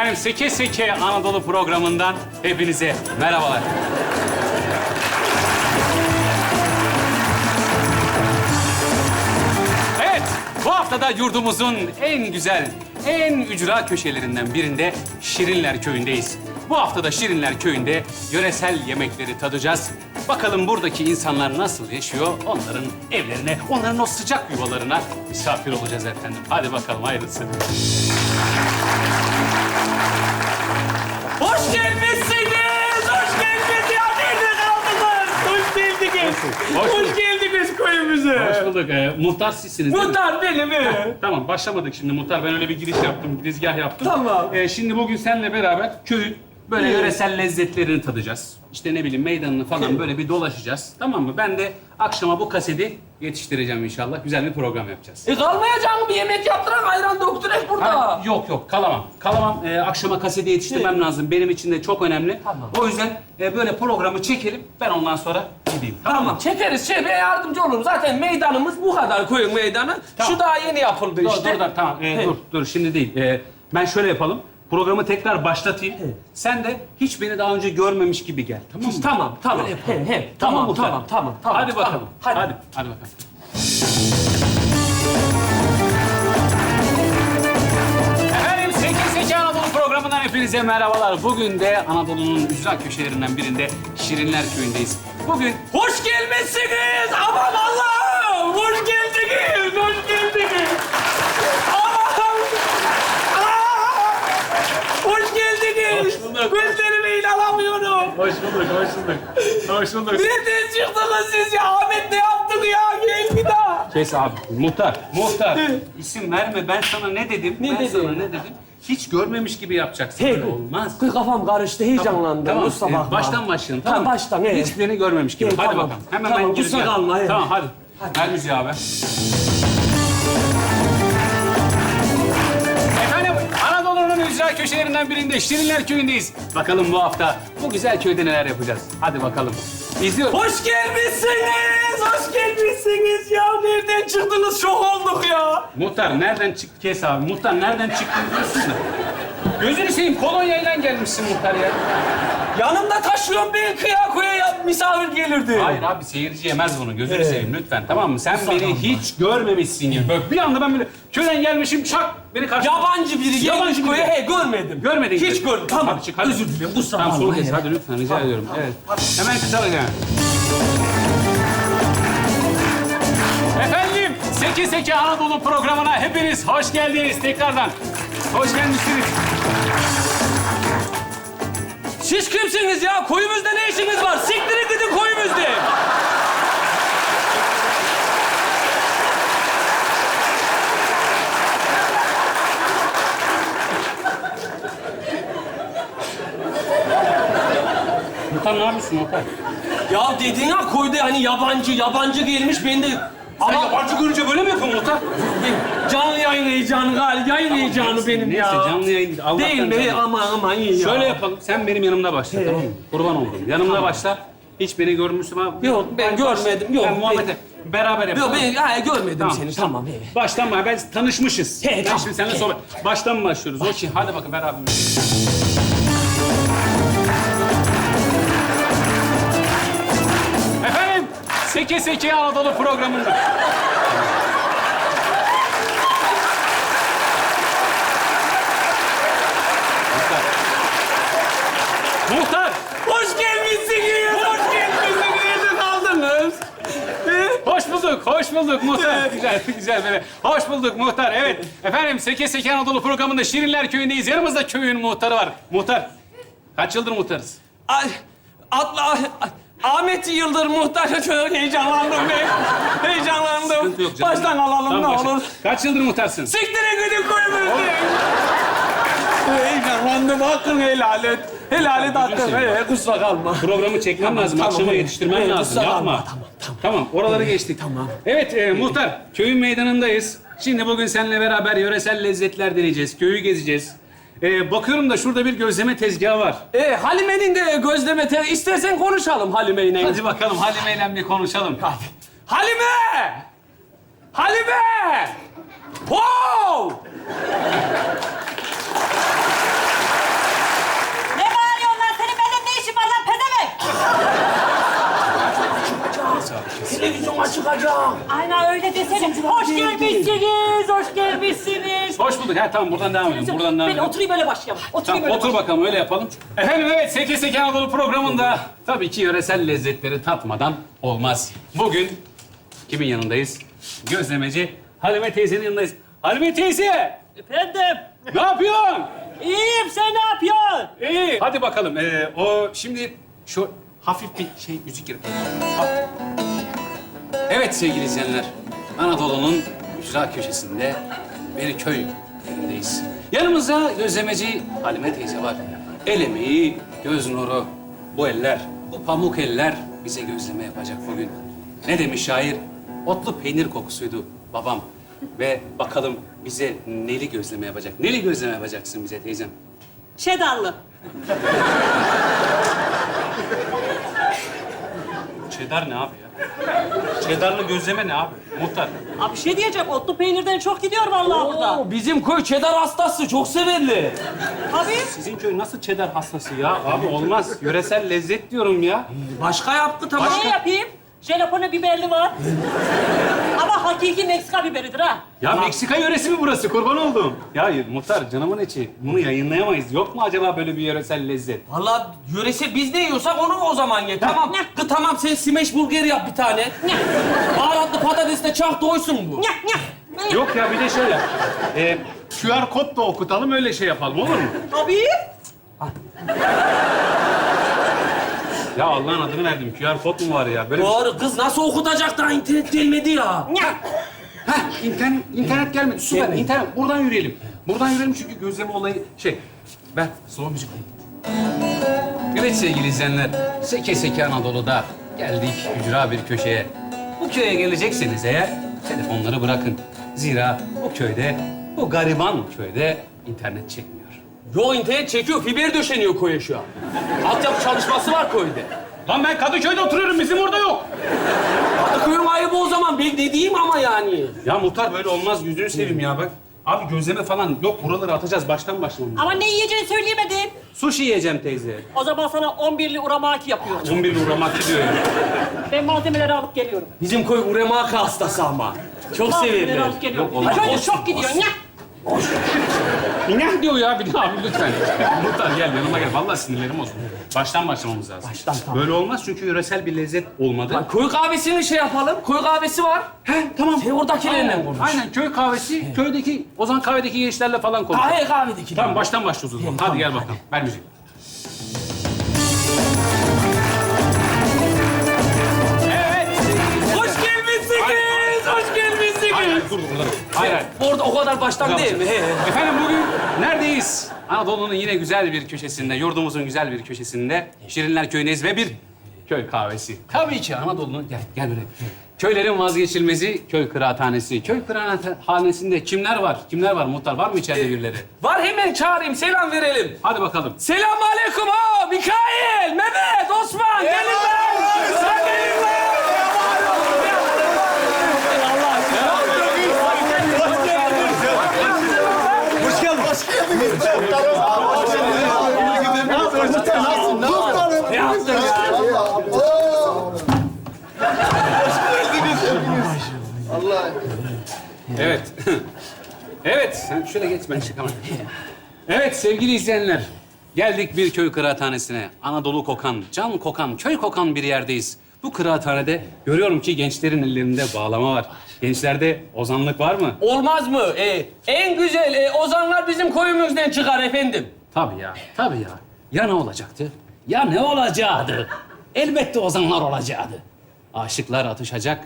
Efendim Seke Seke Anadolu programından hepinize merhabalar. Evet, bu haftada yurdumuzun en güzel, en ücra köşelerinden birinde Şirinler Köyü'ndeyiz. Bu haftada Şirinler Köyü'nde yöresel yemekleri tadacağız. Bakalım buradaki insanlar nasıl yaşıyor? Onların evlerine, onların o sıcak yuvalarına misafir olacağız efendim. Hadi bakalım hayırlısı. Hoş gelmişsiniz. Hoş geldiniz ya. Nerede kaldınız? Hoş geldiniz. Hoş Hoş, bulduk. geldiniz köyümüze. Hoş bulduk. Ee, muhtar sizsiniz değil mi? Muhtar benim. he. Tamam başlamadık şimdi muhtar. Ben öyle bir giriş yaptım, girizgah yaptım. Tamam. Ee, şimdi bugün seninle beraber köyün böyle yöresel lezzetlerini tadacağız. İşte ne bileyim meydanını falan böyle bir dolaşacağız. Tamam mı? Ben de akşama bu kaseti yetiştireceğim inşallah. Güzel bir program yapacağız. E kalmayacak? Bir yemek yaptıran ayran doktorek burada. Ha, yok yok kalamam. Kalamam. Ee, akşama kaseti yetiştirmem lazım. Benim için de çok önemli. Tamam. O yüzden e, böyle programı çekelim. Ben ondan sonra gideyim. Tamam, mı? çekeriz ben yardımcı olurum. Zaten meydanımız bu kadar koyun meydanı. Tamam. Şu daha yeni yapıldı Dur, işte. dur, dur, tamam. Ee, dur, dur. Şimdi değil. Ee, ben şöyle yapalım. Programı tekrar başlatayım. Sen de hiç beni daha önce görmemiş gibi gel. Tamam mı? Tamam, tamam. He, he. Tamam, Tamam, tamam, tamam, tamam. Hadi bakalım. Hadi. Hadi. Hadi bakalım. Efendim 8 8 Anadolu programından hepinize merhabalar. Bugün de Anadolu'nun ücra köşelerinden birinde Şirinler Köyü'ndeyiz. Bugün Hoş gelmişsiniz. Aman Allah'ım. Hoş geldiniz. Hoş geldiniz. Aman. Aa! Hoş geldiniz. Hoş bulduk. Gözlerime inanamıyorum. Hoş bulduk, hoş bulduk. Hoş bulduk. Nereden çıktınız siz ya? Ahmet ne yaptık ya? Gel bir daha. Kes abi. Muhtar, muhtar. İsim verme. Ben sana ne dedim? Ne ben dedin? sana ne dedim? Hiç görmemiş gibi yapacaksın. Hey, Böyle olmaz. Kız kafam karıştı, heyecanlandım. Tamam, Kusura e, bakma. baştan başlayalım. Tamam, Tamam, baştan, evet. Hiç beni görmemiş gibi. Evet, hadi tamam. bakalım. Hemen Tamam, ben gireceğim. kusura kalma, evet. Tamam, hadi. Ver müziği abi. Ücra köşelerinden birinde Şirinler Köyü'ndeyiz. Bakalım bu hafta bu güzel köyde neler yapacağız. Hadi bakalım. İzliyoruz. Hoş gelmişsiniz. Hoş gelmişsiniz ya. Nereden çıktınız? Şok olduk ya. Muhtar nereden çıktı kes abi? Muhtar nereden çıktın diyorsun da. Gözünü seveyim kolonyayla gelmişsin muhtar ya. Yanımda taşıyorum ben kıya koya ya, misafir gelirdi. Hayır abi seyirci yemez bunu. Gözünü Evet. seveyim lütfen tamam mı? Sen beni hiç görmemişsin gibi. Böyle bir anda ben böyle köyden gelmişim şak beni karşı... Yabancı biri Yabancı gelmiş biri. koya he görmedim. Görmedin Hiç gibi. görmedim. Tamam. Hadi çık hadi. Özür dilerim. Kusura Tamam bakma. soru kes he. hadi lütfen rica ediyorum. Evet. Hemen kısalacağım. Efendim, Seki Seki Anadolu programına hepiniz hoş geldiniz tekrardan. Hoş gelmişsiniz. Siz kimsiniz ya? Koyumuzda ne işiniz var? Siktirin gidin koyumuzda. Muhtar ne yapıyorsun Muhtar? Ya dedin ya koyda hani yabancı, yabancı gelmiş ben de... Ama yabancı görünce böyle mi yapıyorsun Muhtar? canlı yayın heyecanı galiba. Yayın heyecanı benim Neyse ya. canlı yayın. Allah'tan Değil mi? canlı. Aman aman iyi ya. Şöyle yapalım. Sen benim yanımda başla tamam mı? Kurban oldum. Yanımda başla. Hiç beni görmüşsün ama... Yok, ben görmedim, yok. Ben muhabbete beraber Yok yapalım. ben ha, görmedim Tamam. seni. Tamam evet. Baştan mı? Ben tanışmışız. He, ben tamam. şimdi seninle He. sohbet. Baştan mı başlıyoruz? Okey. Hadi bakın beraber. Seke Seke Anadolu programında. Muhtar, Hoş gelmişsiniz. Hoş gelmişsiniz. He? hoş bulduk, hoş bulduk muhtar. güzel, güzel böyle. Hoş bulduk muhtar, evet. Efendim, Seke Seke Anadolu programında Şirinler Köyü'ndeyiz. Yanımızda köyün muhtarı var. Muhtar, kaç yıldır muhtarız? Ay, Atla, Ahmet Yıldır muhtar çok heyecanlandım ben. Heyecanlandım. Sıkıntı yok canım. Baştan alalım Tamam, ne başla. olur. Kaç yıldır muhtarsın? Siktirin gidin koyun Heyecanlandım. Hakkını helal et. Helal et hakkını. seveyim. He, kusura kalma. Programı çekmem lazım, tamam, akşama evet. Evet, lazım. kusura Yapma. kalma, tamam, tamam. Tamam, oraları geçtik. Tamam. Evet, e, muhtar, köyün meydanındayız. Şimdi bugün seninle beraber yöresel lezzetler deneyeceğiz, köyü gezeceğiz. Ee, bakıyorum da şurada bir gözleme tezgahı var. E, Halime'nin de gözleme te... İstersen konuşalım Halime'yle. Hadi bakalım Halime'yle bir konuşalım. Hadi. Halime! Halime! Wow! Ne bağırıyorsun lan? Senin benden ne işin var lan pezevenk? Televizyon açık hocam. Aynen öyle desene. Hoş gelmişsiniz, hoş gelmişsiniz. Hoş bulduk. Ha tamam buradan devam edelim. Buradan devam Ben edelim. oturayım öyle başlayalım. Oturayım Tamam öyle otur başlayalım. bakalım öyle yapalım. Efendim evet Seke Seke Anadolu programında tabii ki yöresel lezzetleri tatmadan olmaz. Bugün kimin yanındayız? Gözlemeci Halime teyzenin yanındayız. Halime teyze! Efendim, Ne yapıyorsun? iyiyim sen ne yapıyorsun? İyi. Hadi bakalım. Ee, o şimdi şu hafif bir şey müzik girip. Ha- Evet sevgili izleyenler. Anadolu'nun ücra köşesinde bir köy yerindeyiz. Yanımızda gözlemeci Halime teyze var. El emeği, göz nuru. Bu eller, bu pamuk eller bize gözleme yapacak bugün. Ne demiş şair? Otlu peynir kokusuydu babam. Ve bakalım bize neli gözleme yapacak? Neli gözleme yapacaksın bize teyzem? Şedarlı. Çedar ne abi ya? Çedarlı gözleme ne abi? Muhtar. Abi bir şey diyeceğim, otlu peynirden çok gidiyor vallahi burada. Oo, bizim köy çedar hastası çok severli. Tabii. Sizin köy nasıl çedar hastası ya? Abi olmaz. Yöresel lezzet diyorum ya. Başka yaptı tamam. Ne yapayım? Jalapeno biberli var. Ama hakiki Meksika biberidir ha. Ya Meksika yöresi mi burası? Kurban oldum. Ya muhtar canımın içi. Bunu yayınlayamayız. Yok mu acaba böyle bir yöresel lezzet? Vallahi yöresel biz ne yiyorsak onu o zaman ye. Tamam. Kı tamam sen smash burger yap bir tane. Baharatlı patatesle çak doysun bu. Nyah. nyah. Yok ya bir de şöyle. E, QR kod da okutalım öyle şey yapalım olur mu? Tabii. Ya Allah'ın adını verdim. QR kod mu var ya? Böyle bir- Doğru kız nasıl okutacak daha internet gelmedi ya. Heh, internet, internet gelmedi. Süper. Gelmedi. İnternet. Buradan yürüyelim. Buradan yürüyelim çünkü gözleme olayı şey. Ben slow müzik Evet sevgili izleyenler. Seke Seke Anadolu'da geldik ücra bir köşeye. Bu köye gelecekseniz eğer telefonları bırakın. Zira bu köyde, bu gariban köyde internet çekmiyor. Yo internet çekiyor fiber döşeniyor köye şu an. Altyapı çalışması var köyde. Lan ben Kadıköy'de oturuyorum. Bizim orada yok. Kadıköy'ün ayıbı o zaman ben dediğim ama yani. Ya muhtar böyle olmaz. Yüzünü seveyim ya bak. Abi gözleme falan yok. Buraları atacağız. Baştan başlamamız. Ama ne yiyeceğini söyleyemedin. Sushi yiyeceğim teyze. O zaman sana 11'li uramaki yapıyorum. 11 uğramak diyor ya. Ben malzemeleri alıp geliyorum. Bizim köy uremaka hastası ama. Çok Malzemeleri severler. alıp geliyorum. Yok, olmaz. Şöyle Olsun, çok gidiyor. Nyah. Ne diyor ya bir daha abi lütfen. Muhtar gel yanıma gel. Vallahi sinirlerim bozuldu. Baştan başlamamız lazım. Baştan, tamam. Böyle olmaz çünkü yöresel bir lezzet olmadı. Lan köy kahvesini şey yapalım. Köy kahvesi var. He tamam. Sen oradakilerle Aynen, konuş. Aynen köy kahvesi, köydeki, Ozan kahvedeki gençlerle falan konuş. Kahve kahvedeki. Tamam baştan başlıyoruz o zaman. Hadi gel bakalım. Ver müziği. Evet. Hoş gelmişsiniz. Hoş gelmişsiniz. Hayır, hayır, dur burada. dur. Hayır, hayır. Orada o kadar baştan değil mi? He. Efendim bugün neredeyiz? Anadolu'nun yine güzel bir köşesinde, yurdumuzun güzel bir köşesinde Şirinler Köyü'ndeyiz ve bir köy kahvesi. Tabii ki Anadolu'nun... Gel, gel buraya. Köylerin vazgeçilmezi köy kıraathanesi. Köy kıraathanesinde kimler var? Kimler var muhtar? Var mı içeride birileri? Var hemen çağırayım, selam verelim. Hadi bakalım. Selam aleyküm ha! Mikail, Mehmet, Osman, gelin lan! Sen gelin lan! Ne yaptın ya? Evet. evet, sen şöyle geç ben. Evet sevgili izleyenler. Geldik bir köy kıraathanesine. Anadolu kokan, can kokan, köy kokan bir yerdeyiz. Bu kıraathanede görüyorum ki gençlerin ellerinde bağlama var. Gençlerde ozanlık var mı? Olmaz mı? Ee, en güzel e, ozanlar bizim koyumuzdan çıkar efendim. Tabii ya, tabii ya. Ya ne olacaktı? Ya ne olacaktı? Elbette ozanlar olacaktı. Aşıklar atışacak,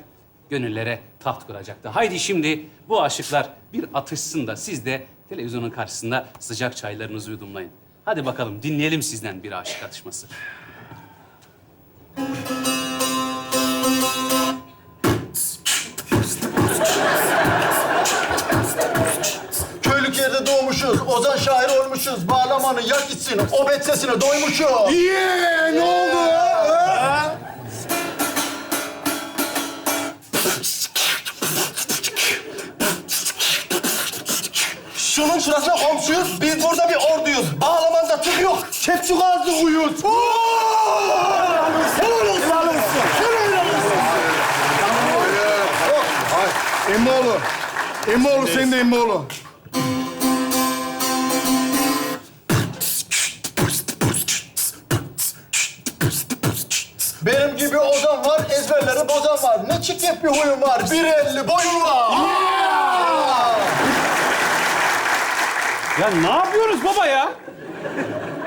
gönüllere taht kuracaktı. Haydi şimdi bu aşıklar bir atışsın da siz de televizyonun karşısında sıcak çaylarınızı yudumlayın. Hadi bakalım dinleyelim sizden bir aşık atışması. Doğmuşuz, ozan şair olmuşuz. Bağlamanı yak gitsin, o bet sesine doymuşuz. Niye? Ne oldu? Ha? Şunun şurasına komşuyuz, biz burada bir orduyuz. Bağlamanda tüp yok, kepçuk ağzı uyuz. Olsun. Helal olsun. Emmoğlu. Emmoğlu sen de Emmoğlu. Gibi ozan var, ezberleri bozan var. Ne çirkef bir huyum var. Bir elli boyum var. Ya ne yapıyoruz baba ya?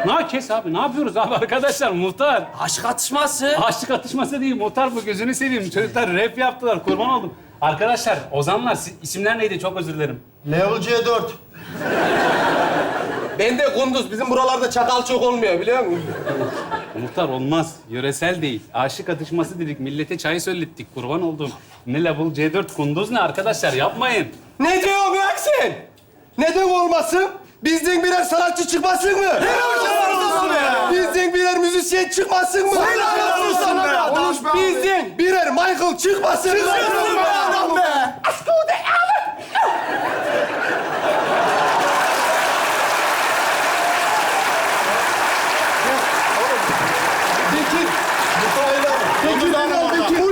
Ne kes abi? Ne yapıyoruz abi arkadaşlar? Muhtar. Aşk atışması. Aşık atışması değil. Muhtar bu gözünü seveyim. Çocuklar rap yaptılar. Kurban oldum. Arkadaşlar, Ozanlar si- isimler neydi? Çok özür dilerim. Level C4. Ben de kunduz. Bizim buralarda çakal çok olmuyor biliyor musun? Muhtar olmaz. Yöresel değil. Aşık atışması dedik. Millete çay söylettik. Kurban oldum. Ne level C4 kunduz ne arkadaşlar? Yapmayın. Ne diyorsun lan sen? Neden olmasın? Bizden birer sanatçı çıkmasın mı? Helal be! Bizden birer müzisyen çıkmasın mı? Helal olsun be adam. Bizden birer Michael çıkmasın mı? Çıksın be adam be! Bekir! Bekir! Bekir!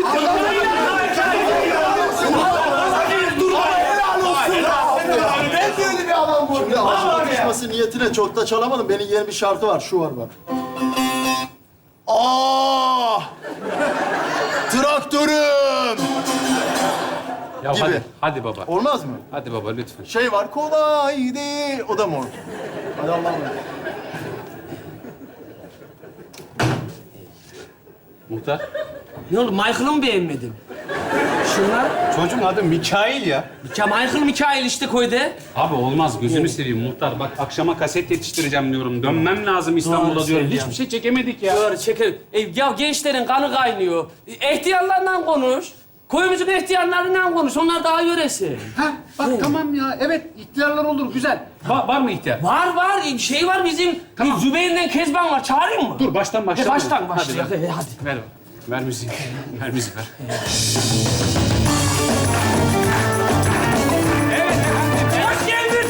Ben böyle bir adam bu. Şimdi aşk atışması niyetine çok da çalamadım. Benim yeni bir şarkı var. Şu var bak. Aa! Traktörüm! Ya Gibi. hadi. Hadi baba. Olmaz mı? Hadi baba lütfen. Şey var, kolay değil. O da mı olur? Hadi Allah'a emanet. Muhtar. Ne oldu? Michael'ı mı beğenmedin? Şunlar. Çocuğun adı Mikail ya. Ya Michael Mikail işte koydu. Abi olmaz gözünü seveyim muhtar. Bak akşama kaset yetiştireceğim diyorum. Dönmem lazım İstanbul'a Doğru diyorum. söylüyorsun. Hiçbir şey çekemedik ya. Doğru çekelim. E, ya gençlerin kanı kaynıyor. E, ihtiyarlarla konuş. Koyumuzun ihtiyarlarıyla konuş. Onlar daha yöresi. Ha, bak tamam ya. Evet, ihtiyarlar olur. Güzel. Va- var mı ihtiyar? Var var. E, Şey var bizim. Tamam. Zübeyir'le Kezban var. Çağırayım mı? Dur baştan başla. E, baştan Hadi, başlayalım. ver. E, hadi. Ver. Ver müziği. ver müziği ver. Hoş geldin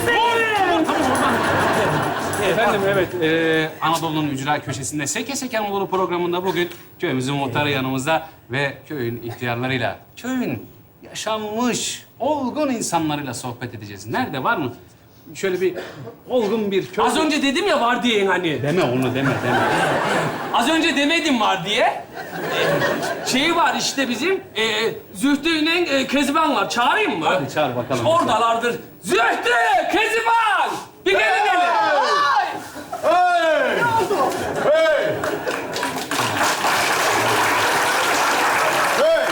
Efendim evet, e, Anadolu'nun ücra köşesinde Seke Seke Anadolu programında bugün köyümüzün muhtarı yanımızda ve köyün ihtiyarlarıyla, köyün yaşanmış, olgun insanlarıyla sohbet edeceğiz. Nerede var mı? Şöyle bir olgun bir köy... Az önce dedim ya var diye hani. Deme onu deme, deme. Az önce demedim var diye. E, Şeyi var işte bizim. E, Zühtü ile e, Kezban var. Çağırayım mı? Hadi çağır bakalım. Oradalardır. Zühtü! Kezban! Bir gelin hele. Hey! Hey! Hey!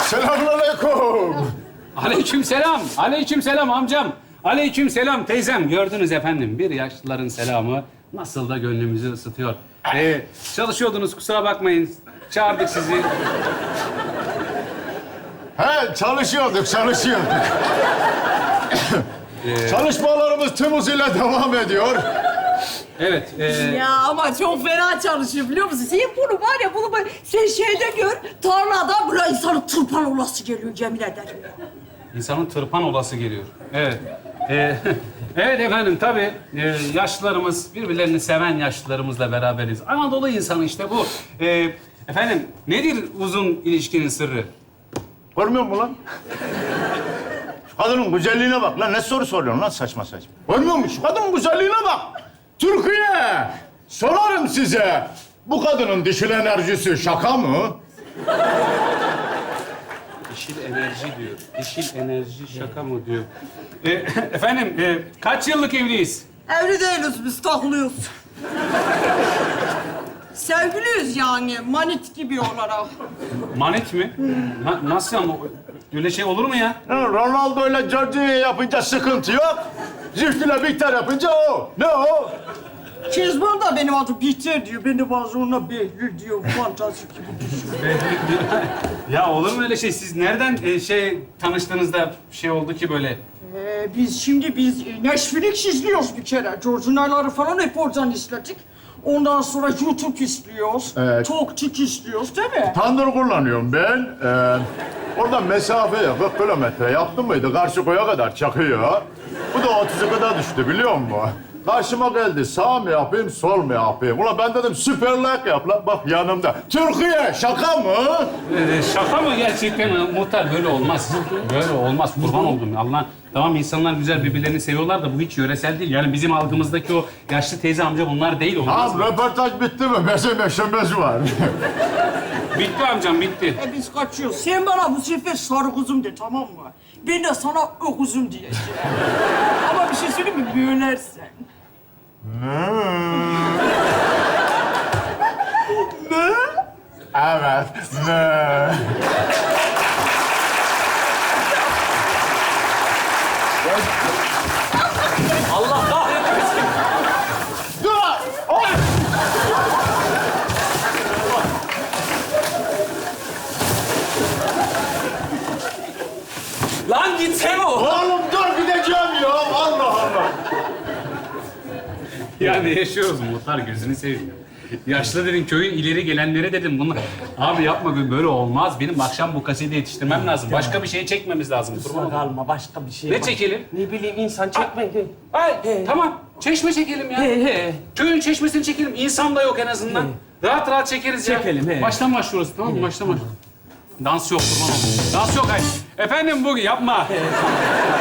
Selamünaleyküm. Aleyküm selam, aleyküm selam amcam. Aleyküm selam teyzem. Gördünüz efendim bir yaşlıların selamı nasıl da gönlümüzü ısıtıyor. Ee, çalışıyordunuz kusura bakmayın. Çağırdık sizi. He, çalışıyorduk, çalışıyorduk. Çalışmalarımız tüm hızıyla devam ediyor. Evet. e, Ya ama çok fena çalışıyor biliyor musun? Sen bunu var ya bunu böyle sen şeyde gör tarlada böyle insanın tırpan olası geliyor yemin ederim. İnsanın tırpan olası geliyor. Evet. Ee, evet efendim tabii e, yaşlılarımız birbirlerini seven yaşlılarımızla beraberiz. Anadolu insanı işte bu. Ee, efendim nedir uzun ilişkinin sırrı? Görmüyor musun lan? Şu kadının güzelliğine bak lan. Ne soru soruyorsun lan saçma saçma. Görmüyor musun? Şu kadının güzelliğine bak. Türkiye! Sorarım size. Bu kadının dişil enerjisi şaka mı? Dişil enerji diyor. Dişil enerji şaka mı diyor. Ee, efendim e, kaç yıllık evliyiz? Evli değiliz biz takılıyoruz. Sevgiliyiz yani manit gibi olarak. Manet mi? Na- nasıl ama öyle şey olur mu ya? Ronaldo ile Jorginho yapınca sıkıntı yok. Zühtüyle Bihter yapınca o. Ne o? Kezban da benim adım Bihter diyor. Ben de bazen ona Behlül diyor. Fantastik gibi düşün. ya olur mu öyle şey? Siz nereden e, şey tanıştığınızda şey oldu ki böyle? Ee, biz şimdi biz e, Netflix izliyoruz bir kere. Georginaları falan hep oradan izledik. Ondan sonra YouTube izliyoruz. Evet. TalkTik izliyoruz değil mi? Tandır kullanıyorum ben. Ee, orada mesafeye 40 kilometre yaptım mıydı? Karşı koya kadar çakıyor. Bu da 30'a kadar düştü biliyor musun? Karşıma geldi. Sağ mı yapayım, sol mu yapayım? Ulan ben dedim süperlak yap lan. Bak yanımda. Türkiye şaka mı? Ee, şaka mı gerçekten muhtar? Böyle olmaz. Böyle olmaz. Kurban oldum ya Allah. Tamam insanlar güzel birbirlerini seviyorlar da bu hiç yöresel değil. Yani bizim algımızdaki o yaşlı teyze amca bunlar değil. Olmaz Tamam mı? röportaj bitti mi? Meşe meşemez var. Bitti amcam bitti. E biz kaçıyoruz. Sen bana bu sefer sarı kuzum de tamam mı? Ben de sana öküzüm diyeceğim. Ama bir şey söyleyeyim mi? Bölersen. evet. Ne? Allah kahretmesin. Dur! Oy! Lan gitsene o. Oğlum dur gideceğim ya. Allah Allah. Yani yaşıyoruz muhtar gözünü seveyim. Yaşlı dedin köyün ileri gelenleri dedim bunlar. Abi yapma böyle olmaz. Benim akşam bu kaseti yetiştirmem lazım. Başka bir şey çekmemiz lazım. Kurban olayım. Kalma başka bir şey. Ne çekelim? Ne bileyim insan çekme. Ay, tamam. Çeşme çekelim ya. He he. Köyün çeşmesini çekelim. İnsan da yok en azından. Rahat rahat çekeriz ya. Çekelim, he. Baştan başlıyoruz tamam mı? Baştan baş. Dans yok kurban olayım. Dans yok. Hayır. Efendim bugün yapma.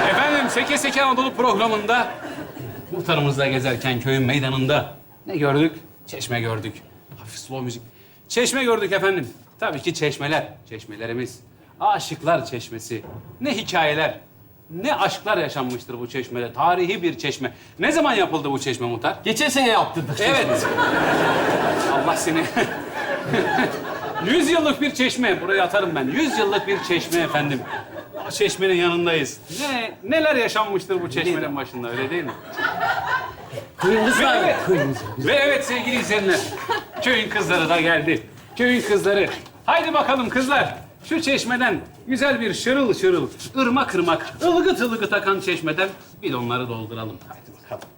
Efendim Seke Seke Anadolu programında muhtarımızla gezerken köyün meydanında ne gördük? Çeşme gördük. Hafif slow müzik. Çeşme gördük efendim. Tabii ki çeşmeler. Çeşmelerimiz. Aşıklar çeşmesi. Ne hikayeler. Ne aşklar yaşanmıştır bu çeşmede. Tarihi bir çeşme. Ne zaman yapıldı bu çeşme muhtar? Geçen sene yaptırdık. Evet. Allah seni. Yüz yıllık bir çeşme. Buraya atarım ben. Yüz yıllık bir çeşme efendim. Çeşmenin yanındayız. Ne, neler yaşanmıştır bu çeşmenin başında öyle değil mi? Ve var. evet, Köyümüz. ve evet sevgili izleyenler. Köyün kızları da geldi. Köyün kızları. Haydi bakalım kızlar. Şu çeşmeden güzel bir şırıl şırıl, ırmak ırmak, ılgıt ılgıt akan çeşmeden bidonları dolduralım. Haydi bakalım.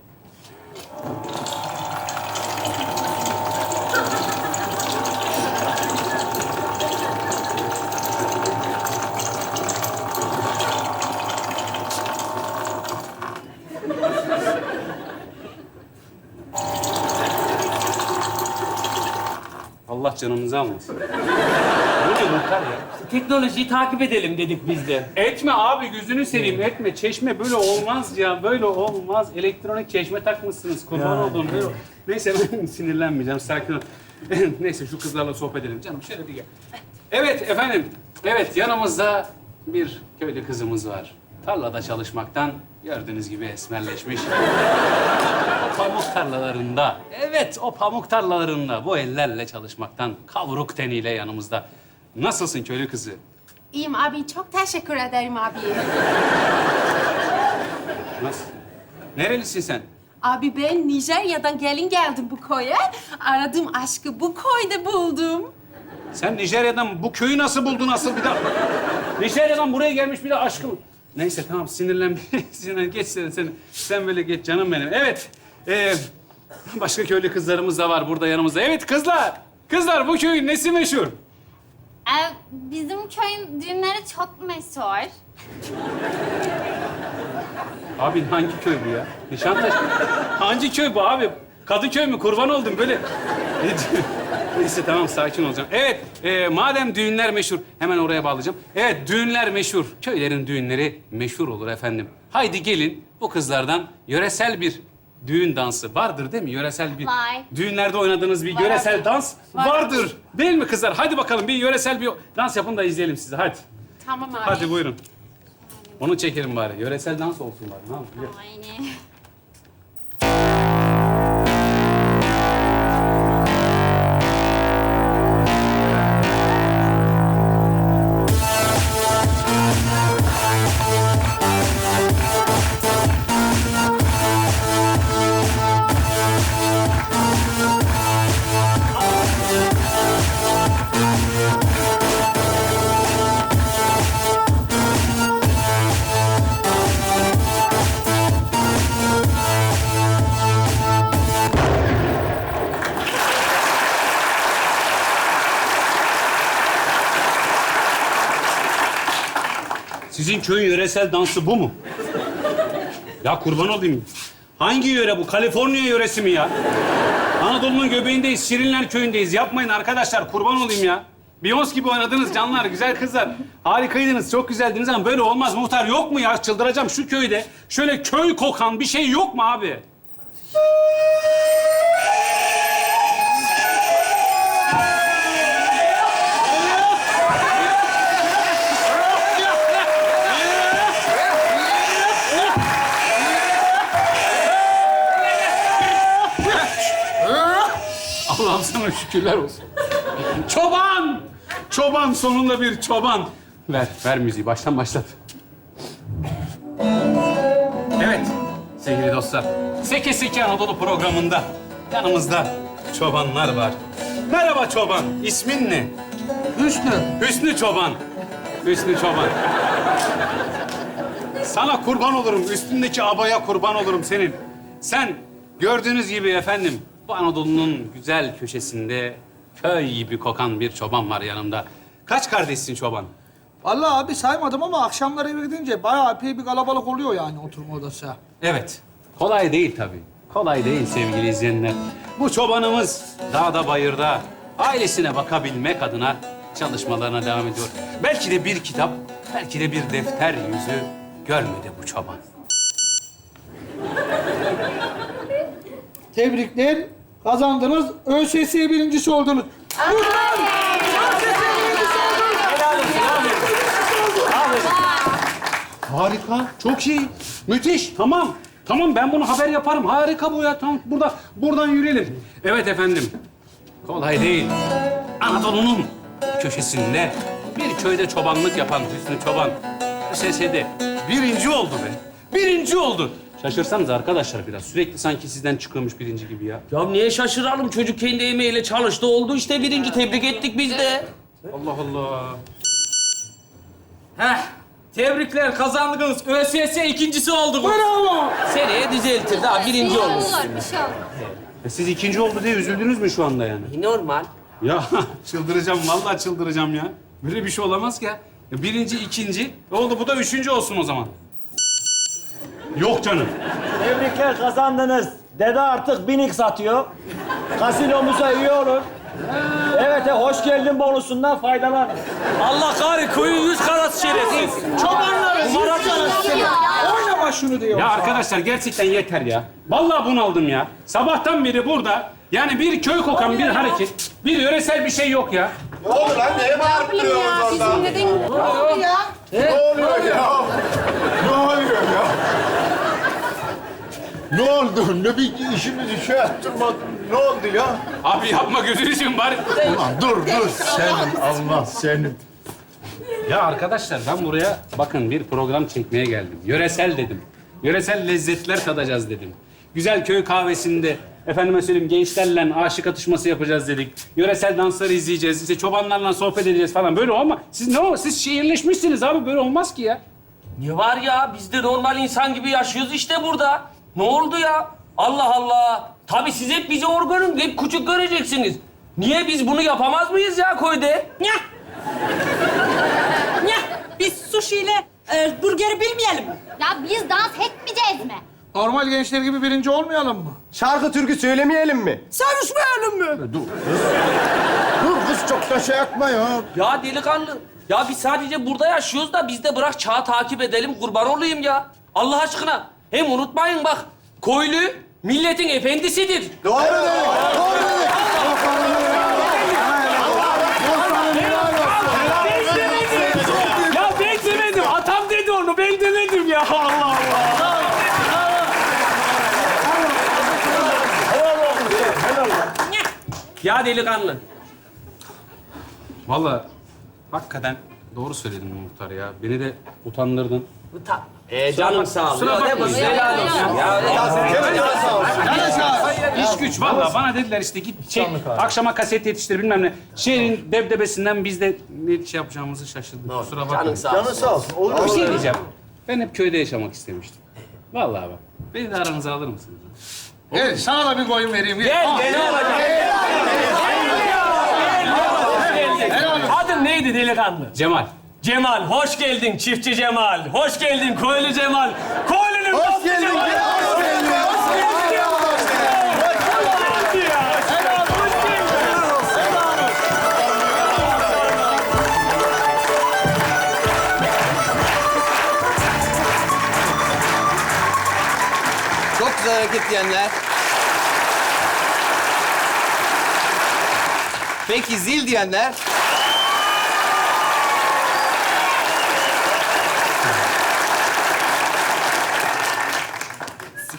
Canımızı almasın. Bu ne muhtar ya? Teknolojiyi takip edelim dedik biz de. Etme abi gözünü seveyim etme. Çeşme böyle olmaz ya. Böyle olmaz. Elektronik çeşme takmışsınız. Kurban olduğum. Böyle... Neyse ben sinirlenmeyeceğim. Sakin ol. Neyse şu kızlarla sohbet edelim. Canım şöyle bir gel. Evet efendim. Evet yanımızda bir köylü kızımız var. Tarlada çalışmaktan gördüğünüz gibi esmerleşmiş. Pamuk tarlalarında, evet o pamuk tarlalarında bu ellerle çalışmaktan kavruk teniyle yanımızda. Nasılsın köylü kızı? İyiyim abi. Çok teşekkür ederim abi. Nasıl? Nerelisin sen? Abi ben Nijerya'dan gelin geldim bu koya. Aradığım aşkı bu koyda buldum. Sen Nijerya'dan bu köyü nasıl buldun asıl bir daha? Nijerya'dan buraya gelmiş bir de aşkım. Neyse tamam sinirlen. sinirlen. Geç sen, sen, sen böyle geç canım benim. Evet. Ee, başka köylü kızlarımız da var burada yanımızda. Evet kızlar. Kızlar bu köyün nesi meşhur? Ee, bizim köyün düğünleri çok meşhur. Abi hangi köy bu ya? Nişantaşı. hangi köy bu abi? Kadıköy mü? Kurban oldum böyle. Neyse tamam sakin olacağım. Evet e, madem düğünler meşhur hemen oraya bağlayacağım. Evet düğünler meşhur. Köylerin düğünleri meşhur olur efendim. Haydi gelin bu kızlardan yöresel bir düğün dansı vardır değil mi? Yöresel bir Var. düğünlerde oynadığınız bir Var. yöresel dans Var. vardır. Değil mi kızlar? Hadi bakalım bir yöresel bir dans yapın da izleyelim sizi. Hadi. Tamam abi. Hadi buyurun. Onu çekelim bari. Yöresel dans olsun bari. Ne yapayım? Aynen. Yöresel dansı bu mu? Ya kurban olayım. Hangi yöre bu? Kaliforniya yöresi mi ya? Anadolu'nun göbeğindeyiz, Şirinler köyündeyiz. Yapmayın arkadaşlar, kurban olayım ya. Beyoncé gibi oynadınız canlar, güzel kızlar. Harikaydınız, çok güzeldiniz ama böyle olmaz. Muhtar yok mu ya? Çıldıracağım şu köyde. Şöyle köy kokan bir şey yok mu abi? Şükürler olsun. Çoban! Çoban, sonunda bir çoban. Ver, ver müziği. Baştan başlat. Evet, sevgili dostlar. Seke Seke Anadolu programında yanımızda çobanlar var. Merhaba çoban, ismin ne? Hüsnü. Hüsnü çoban. Hüsnü çoban. Sana kurban olurum, üstündeki abaya kurban olurum senin. Sen gördüğünüz gibi efendim, bu Anadolu'nun güzel köşesinde köy gibi kokan bir çoban var yanımda. Kaç kardeşsin çoban? Vallahi abi saymadım ama akşamları eve gidince bayağı epey bir kalabalık oluyor yani oturma odası. Evet. Kolay değil tabii. Kolay değil sevgili izleyenler. Bu çobanımız dağda bayırda ailesine bakabilmek adına çalışmalarına devam ediyor. Belki de bir kitap, belki de bir defter yüzü görmedi bu çoban. Tebrikler. Kazandınız. ÖSS birincisi oldunuz. Harika, çok iyi, müthiş. Tamam, tamam ben bunu haber yaparım. Harika bu ya. Tamam, burada, buradan yürüyelim. Evet efendim, kolay değil. Anadolu'nun köşesinde bir köyde çobanlık yapan Hüsnü Çoban ÖSS'de birinci oldu be. Birinci oldu. Şaşırsanız arkadaşlar biraz. Sürekli sanki sizden çıkıyormuş birinci gibi ya. Ya niye şaşıralım? Çocuk kendi emeğiyle çalıştı. Oldu işte birinci. Tebrik ettik biz de. Allah Allah. Heh. Tebrikler kazandınız. ÖSS ikincisi olduk. Bravo. Seneye düzeltir. Daha birinci olmuş. E siz ikinci oldu diye üzüldünüz mü şu anda yani? Normal. Ya çıldıracağım, vallahi çıldıracağım ya. Böyle bir şey olamaz ki ya. Ya Birinci, ikinci. Oldu? Bu da üçüncü olsun o zaman. Yok canım. Tebrikler kazandınız. Dede artık binik satıyor. Kasinomuza üye olun. Evet, e, hoş geldin bonusundan faydalan. Allah kahri koyun yüz karası şerefsiz. Çobanları Numara Oynama şunu diyor. Ya arkadaşlar gerçekten yeter ya. Vallahi bunaldım ya. Sabahtan beri burada yani bir köy kokan bir hareket, bir yöresel bir şey yok ya. Ne oldu lan? Neye bağırıp duruyorsunuz orada? Bizim neden... Ne oluyor ya? Ne oluyor ya? Ne oldu? Ne bir işimizi şey ettirmedin. Ne oldu ya? Abi yapma gözünü seveyim bari. Ulan dur dur. Senin Allah senin. Ya arkadaşlar ben buraya bakın bir program çekmeye geldim. Yöresel dedim. Yöresel lezzetler tadacağız dedim. Güzel köy kahvesinde efendime söyleyeyim gençlerle aşık atışması yapacağız dedik. Yöresel dansları izleyeceğiz. İşte çobanlarla sohbet edeceğiz falan. Böyle ama siz ne o? Siz şehirleşmişsiniz abi. Böyle olmaz ki ya. Ne var ya? Biz de normal insan gibi yaşıyoruz işte burada. Ne oldu ya? Allah Allah. Tabii siz hep bizi organın hep küçük göreceksiniz. Niye biz bunu yapamaz mıyız ya köyde? Nyah! Nyah! Biz sushi ile e, burgeri bilmeyelim mi? Ya biz dans etmeyeceğiz mi? Normal gençler gibi birinci olmayalım mı? Şarkı türkü söylemeyelim mi? Sevişmeyelim mi? Dur kız çok da şey yapma ya. Ya delikanlı. Ya biz sadece burada yaşıyoruz da biz de bırak çağı takip edelim kurban olayım ya. Allah aşkına. Hem unutmayın bak. Köylü milletin efendisidir. Doğru dedik. Doğru dedik. Ya ben demedim. Atam dedi onu. Ben demedim ya. Allah Allah. Ya delikanlı. Vallahi hakikaten doğru söyledin muhtar ya. Beni de utandırdın. Ta ee, canım sağ ol. Ya, ne bu? Helal olsun ya. İş güç vallahi bana dediler işte git çek akşama kaset yetiştir bilmem ne. Şehrin debdebesinden biz de ne şey yapacağımızı şaşırdık. Kusura bakmayın. Canın sağ ol. Canın sağ olsun. Olur Bir şey diyeceğim. Ben hep köyde yaşamak istemiştim. Vallahi bak. Beni de aranıza alır mısınız? Gel sana da bir koyun vereyim. Gel. Gel, gel, olacak? Adın neydi delikanlı? Cemal. Cemal, hoş geldin çiftçi Cemal. Hoş geldin köylü Cemal. Köylünün Hoş dostu geldin, Cemal. gel, hoş geldin. Hoş geldin ya. Hoş geldin ya. Hoş geldin. Çok güzel hareket diyenler. Peki zil diyenler.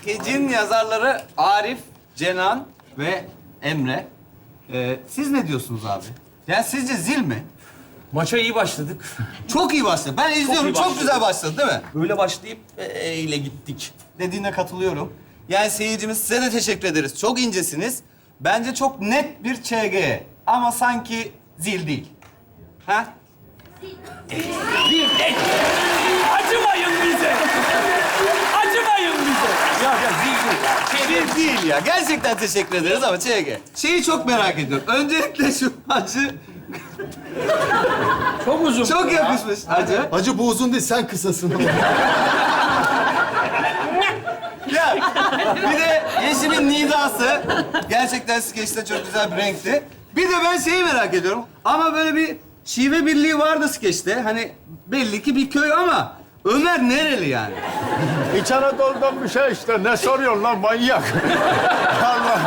Skecin yazarları Arif, Cenan ve Emre. Ee, siz ne diyorsunuz abi? Yani sizce zil mi? Maça iyi başladık. Çok iyi başladı. Ben izliyorum. iyi Çok, başladı. güzel başladı değil mi? Böyle başlayıp eyle gittik. Dediğine katılıyorum. Yani seyircimiz size de teşekkür ederiz. Çok incesiniz. Bence çok net bir ÇG. Ama sanki zil değil. Ha? Acımayın bize. Ya ya zil Zil değil ya. Gerçekten teşekkür ederiz ama ÇG. Şeyi çok merak ediyorum. Öncelikle şu acı Çok uzun. çok yakışmış. Acı. Hacı bu uzun değil, sen kısasın. Ya bir de Yeşim'in nidası gerçekten skeçte çok güzel bir renkti. Bir de ben şeyi merak ediyorum. Ama böyle bir şive birliği vardı skeçte. Hani belli ki bir köy ama Ömer nereli yani? İç Anadolu'dan bir şey işte. Ne soruyorsun lan manyak? Allah.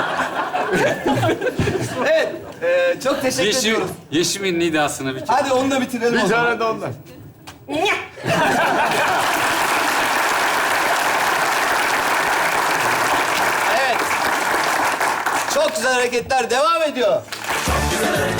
Evet, e, çok teşekkür Yeşim, ediyoruz. Yeşim'in nidasını bir Hadi onu da bitirelim o Bir zaman. tane de ondan. Evet. Çok güzel hareketler devam ediyor. Güzel hareketler bunlar